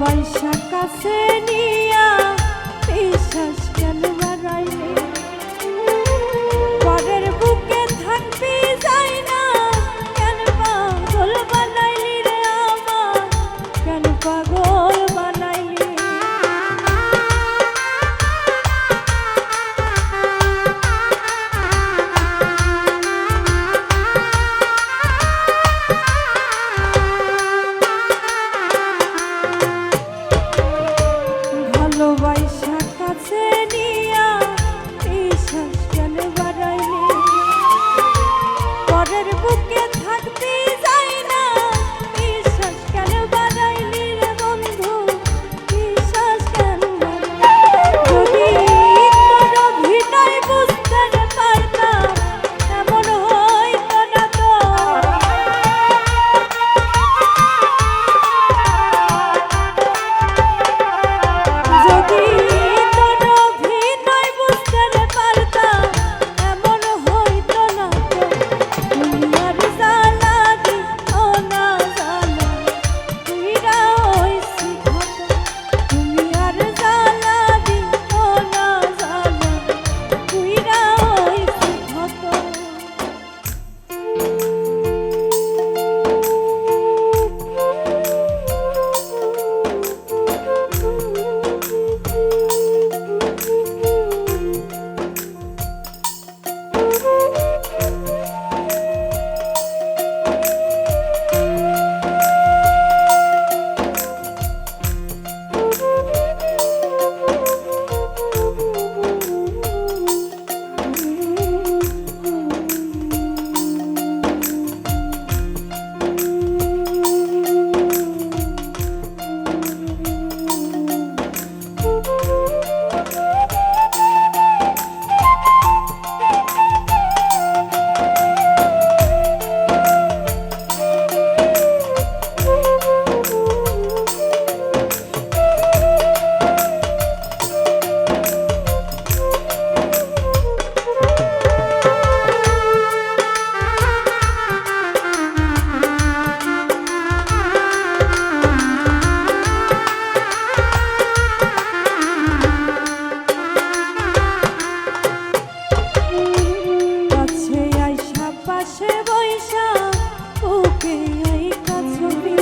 বৈশাখ কাছে নিয়া বিশ্বাস কেন আইসা ওকে আইকা ছবি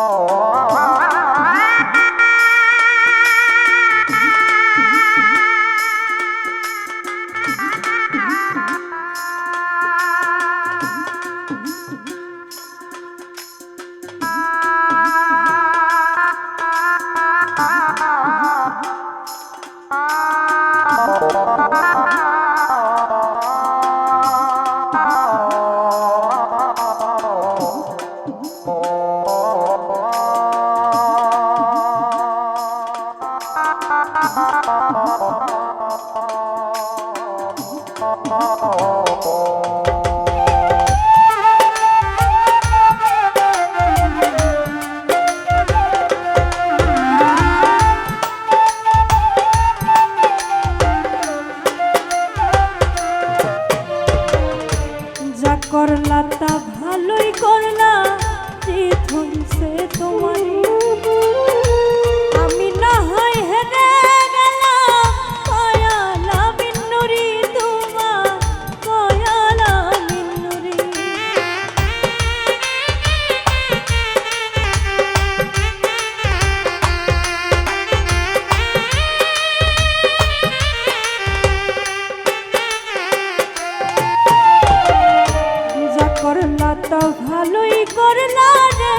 Oh. যা করলা তা ভালোই করলা যে হইছে তোমারই তা ভালোই করলা রে।